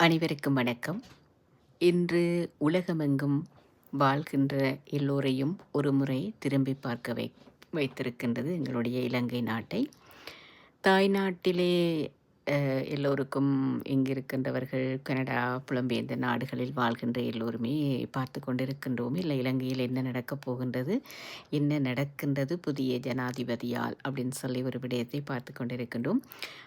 அனைவருக்கும் வணக்கம். இன்று உலகமெங்கும் வாழ்கின்ற எல்லோரையும் ஒரு முறை திரும்பி பார்க்க வை வைத்திருக்கின்றது எங்களுடைய இலங்கை நாட்டை. தாய்நாட்டிலே எல்லோருக்கும் இங்கிருக்கின்றவர்கள் கனடா புலம்பெயர்ந்த நாடுகளில் வாழ்கின்ற எல்லோருமே பார்த்து கொண்டிருக்கின்றோம். இல்லை இலங்கையில் என்ன நடக்கப் போகின்றது? என்ன நடக்கின்றது? புதிய ஜனாதிபதியால் அப்படின்னு சொல்லி ஒரு விடயத்தை பார்த்து கொண்டிருக்கின்றோம்.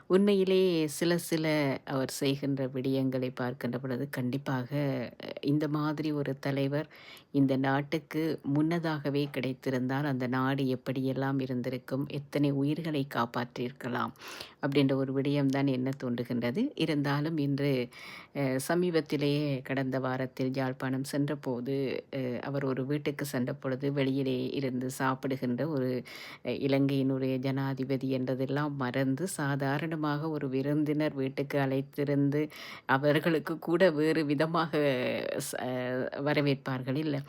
உண்மையிலே சில சில அவர் செய்கின்ற விடயங்களை பார்க்கின்ற பொழுது கண்டிப்பாக இந்த மாதிரி ஒரு தலைவர் இந்த நாட்டுக்கு முன்னதாகவே கிடைத்திருந்தால் அந்த நாடு எப்படியெல்லாம் இருந்திருக்கும்? எத்தனை உயிர்களை காப்பாற்றியிருக்கலாம்? அப்படின்ற ஒரு விடயம்தான் என்ன தோன்றுகின்றது? இருந்தாலும் இன்று சமீபத்திலேயே கடந்த வாரத்தில் யாழ்ப்பாணம் சென்றபோது அவர் ஒரு வீட்டுக்கு சென்ற பொழுது வெளியிலே இருந்து சாப்பிடுகின்ற ஒரு இலங்கையினுடைய ஜனாதிபதி என்றதெல்லாம் மறந்து சாதாரணமாக ஒரு விருந்தினர் வீட்டுக்கு அழைத்திருந்து அவர்களுக்கு கூட வேறு விதமாக வரவேற்பார்கள் இல்லை.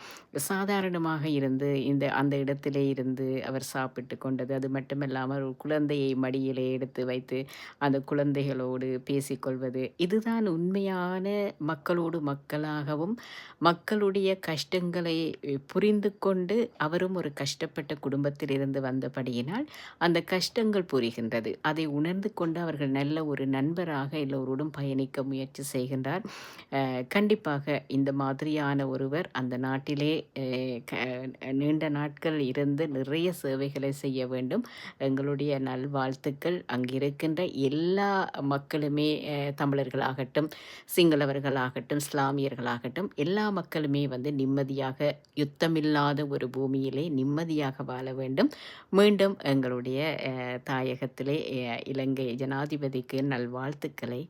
சாதாரணமாக இருந்து இந்த அந்த இடத்திலே இருந்து அவர் சாப்பிட்டு கொண்டது. அது மட்டுமல்லாமல் ஒரு குழந்தையை மடியிலே எடுத்து வைத்து அந்த குழந்தைகளோடு பேசிக்கொள்வது. இதுதான் உண்மையான மக்களோடு மக்களாகவும் மக்களுடைய கஷ்டங்களை புரிந்து கொண்டு அவரும் ஒரு கஷ்டப்பட்ட குடும்பத்தில் இருந்து வந்தபடியினால் அந்த கஷ்டங்கள் புரிகின்றது. அதை உணர்ந்து கொண்டு அவர்கள் நல்ல ஒரு நண்பராக எல்லோரோடும் பயணிக்க முயற்சி செய்கின்றார். கண்டிப்பாக இந்த மாதிரியான ஒருவர் அந்த நாட்டிலே க- நீண்ட நாட்கள் இருந்து நிறைய சேவைகளை செய்ய வேண்டும். எங்களுடைய நல்வாழ்த்துக்கள் அங்கிருக்கின்ற எல்லா மக்களுமே தமிழர்களாகட்டும் சிங்களவர்களாகட்டும் இஸ்லாமியர்களாகட்டும் எல்லா மக்களுமே வந்து நிம்மதியாக யுத்தமில்லாத ஒரு பூமியிலே நிம்மதியாக வாழ வேண்டும். மீண்டும் எங்களுடைய தாயகத்திலே இலங்கை ஜனாதிபதிக்கு நல்வாழ்த்துக்களை